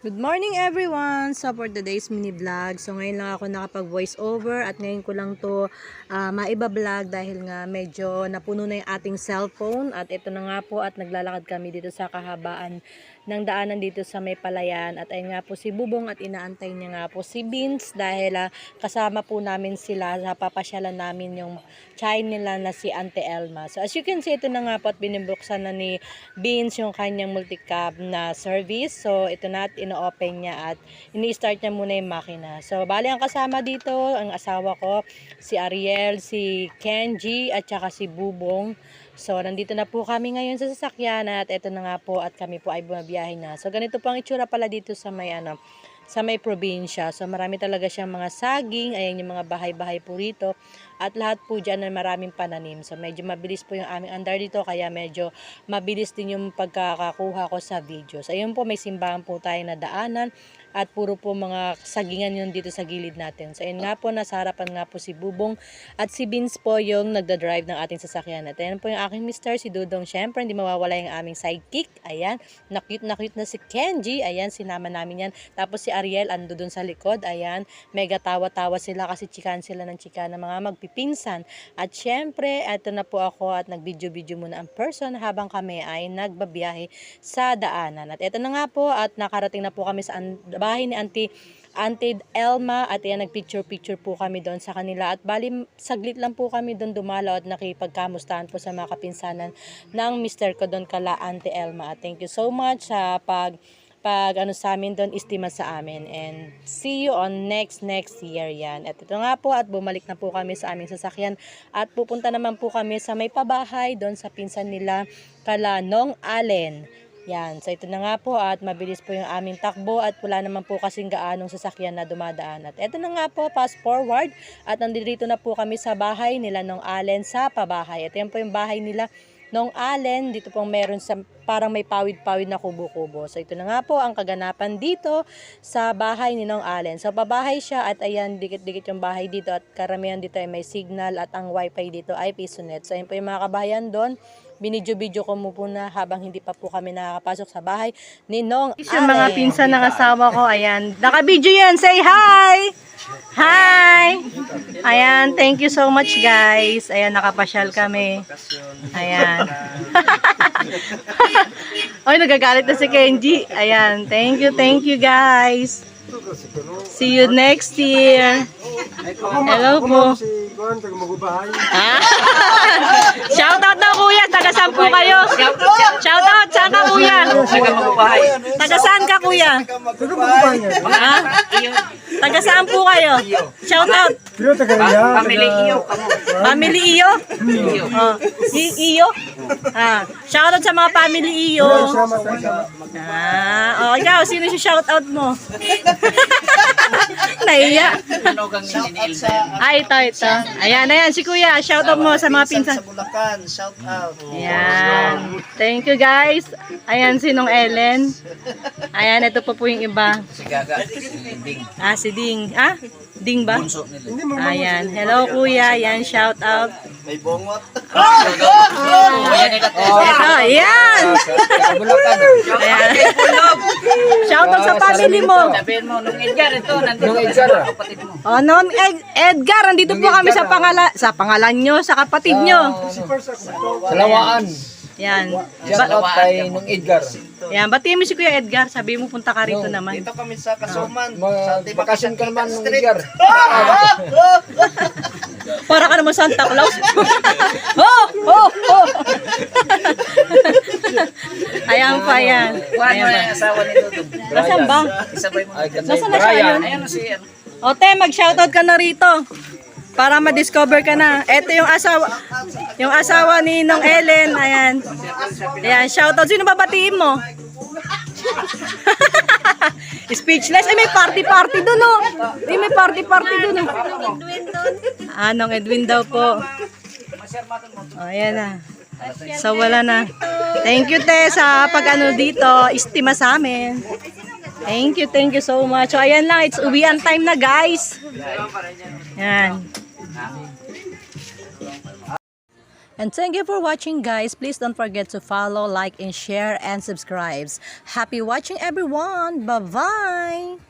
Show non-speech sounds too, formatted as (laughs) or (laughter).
Good morning everyone! So for today's mini vlog, so ngayon lang ako nakapag voice over at ngayon ko lang to ah, maiba vlog dahil nga medyo napuno na yung ating cellphone at ito na nga po at naglalakad kami dito sa kahabaan ng daanan dito sa may palayan at ayun nga po si Bubong at inaantay niya nga po si Vince dahil ah, kasama po namin sila sa papasyalan namin yung child nila na si Ante Elma. So as you can see, ito na nga po at binibuksan na ni Vince yung kanyang multicab na service. So ito na at ino-open niya at ini-start niya muna yung makina. So bali ang kasama dito, ang asawa ko, si Ariel, si Kenji at saka si Bubong. So, nandito na po kami ngayon sa sasakyan at ito na nga po at kami po ay bumabiyahe na. So, ganito po ang itsura pala dito sa may ano, sa may probinsya. So, marami talaga siyang mga saging, ayan yung mga bahay-bahay po rito. At lahat po dyan ay maraming pananim. So, medyo mabilis po yung aming andar dito, kaya medyo mabilis din yung pagkakakuha ko sa videos. Ayun po, may simbahan po tayo na daanan at puro po mga sagingan yun dito sa gilid natin. So, ayun nga po, nasa harapan nga po si Bubong at si Vince po yung nagda-drive ng ating sasakyan. At ayan po yung aking mister, si Dudong. Siyempre, hindi mawawala yung aming sidekick. Ayan, na-cute na cute na si Kenji. Ayan, sinama namin yan. Tapos si Ariel, ando dun sa likod. Ayan, mega tawa-tawa sila kasi chikan sila ng chika ng mga magpipinsan. At syempre, eto na po ako at nag-video-video muna ang person habang kami ay nagbabiyahe sa daanan. At eto na nga po at nakarating na po kami sa bahay ni Auntie Auntie Elma at yan nagpicture-picture po kami doon sa kanila at bali saglit lang po kami doon dumalaw at nakipagkamustahan po sa mga kapinsanan ng Mr. ko doon kala Auntie Elma at thank you so much sa pag pag ano sa amin doon estima sa amin. And see you on next next year yan. At ito nga po at bumalik na po kami sa aming sasakyan. At pupunta naman po kami sa may pabahay doon sa pinsan nila kala Nong Allen. Yan, so ito na nga po at mabilis po yung aming takbo at wala naman po kasing gaanong sasakyan na dumadaan. At ito na nga po, fast forward. At nandito na po kami sa bahay nila nung Allen sa pabahay. Ito yan po yung bahay nila nung Allen, dito pong meron sa parang may pawid-pawid na kubo-kubo. So ito na nga po ang kaganapan dito sa bahay ni Nong Allen. So pabahay siya at ayan, dikit-dikit yung bahay dito at karamihan dito ay may signal at ang wifi dito ay Pisonet. So ayun po yung mga kabahayan doon binidyo-video ko mo po na habang hindi pa po kami nakakapasok sa bahay ni Nong Yung mga pinsan ng asawa ko, ayan. Naka-video yan, say hi! Hi! Ayan, thank you so much guys. Ayan, nakapasyal kami. Ayan. (laughs) Ay, nagagalit na si Kenji. Ayan, thank you, thank you guys. See you next year. Hello po. Shout out na kuya, taga saan po kayo? Shout out, saan ka kuya? Taga saan ka kuya? Ha? Taga saan po kayo? Shout out. Pero taga Ria. Family iyo. Family iyo? Oh. Iyo? Ah, shout out sa mga family iyo. Ah, oh, ikaw, sino si shout out mo? (laughs) Naiya. Ay, ito, ito. Ayan, ayan, si kuya. Shout out mo sa mga pinsan. Sa Bulacan, shout out. Ayan. Thank you guys. Ayan si Nong Ellen. Ayan, ito pa po yung iba. Si Gaga, si Ding, Ah, si Ding. Ah? Ding ba? bunso nila. Ayan. Hello kuya. Ayan, shout out. May bongot. Ito, (laughs) ayan. Ayan. Shout out sa family mo. Sabihin mo, nung Edgar ito, nandito ka sa kapatid mo. Oh, non Ed- Edgar, andito po kami sa pangalan sa pangalan nyo, sa kapatid nyo. Salawaan. Yan. Shout out kay nung Edgar. Yan, batiin mo si Kuya Edgar. Sabi mo punta ka rito naman. Dito kami sa Kasuman. sa Bakasyon ka naman nung. Edgar. (laughs) (laughs) Para ka naman Santa Claus. (laughs) oh, oh, oh. ayan pa yan. Kuha mo na yung asawa ni Dudong. Nasaan ba? Isabay mo. Ay, ganda Nasaan na siya yun? Ayan si ano. O te, mag-shoutout ka na rito. Para ma-discover ka na. Ito yung asawa yung asawa ni Nong Ellen. Ayan. Ayan, shoutout. Sino babatiin mo? (laughs) Speechless. Ay, may party-party doon, oh. Ay, may party-party doon, oh. Ah, Nong Edwin daw po. O, ayan na. So, wala na. Thank you, te, sa pag-ano dito. Estima sa amin. Thank you, thank you so much. So, ayan lang. It's uwian time na, guys. Yan. And thank you for watching guys. Please don't forget to follow, like, and share, and subscribe. Happy watching everyone. Bye-bye.